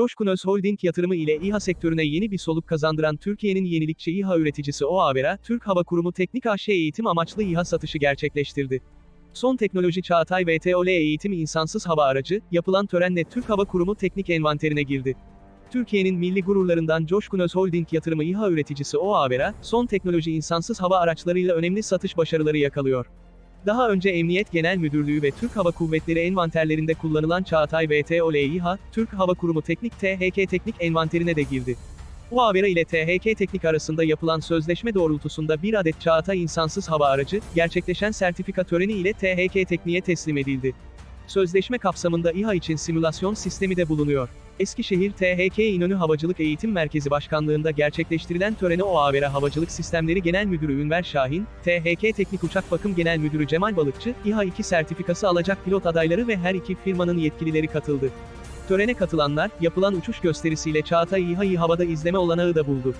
Coşkun Öz Holding yatırımı ile İHA sektörüne yeni bir soluk kazandıran Türkiye'nin yenilikçi İHA üreticisi OAVER'a, Türk Hava Kurumu Teknik AŞ eğitim amaçlı İHA satışı gerçekleştirdi. Son teknoloji Çağatay VTOL eğitim insansız hava aracı, yapılan törenle Türk Hava Kurumu teknik envanterine girdi. Türkiye'nin milli gururlarından Coşkun Öz Holding yatırımı İHA üreticisi OAVER'a, son teknoloji insansız hava araçlarıyla önemli satış başarıları yakalıyor. Daha önce Emniyet Genel Müdürlüğü ve Türk Hava Kuvvetleri envanterlerinde kullanılan Çağatay VTOL İHA, Türk Hava Kurumu Teknik THK Teknik envanterine de girdi. UAVERA ile THK Teknik arasında yapılan sözleşme doğrultusunda bir adet Çağatay insansız hava aracı, gerçekleşen sertifika töreni ile THK Teknik'e teslim edildi. Sözleşme kapsamında İHA için simülasyon sistemi de bulunuyor. Eskişehir THK İnönü Havacılık Eğitim Merkezi Başkanlığında gerçekleştirilen törene OAVERA Havacılık Sistemleri Genel Müdürü Ünver Şahin, THK Teknik Uçak Bakım Genel Müdürü Cemal Balıkçı, İHA 2 sertifikası alacak pilot adayları ve her iki firmanın yetkilileri katıldı. Törene katılanlar, yapılan uçuş gösterisiyle Çağatay İHA'yı havada izleme olanağı da buldu.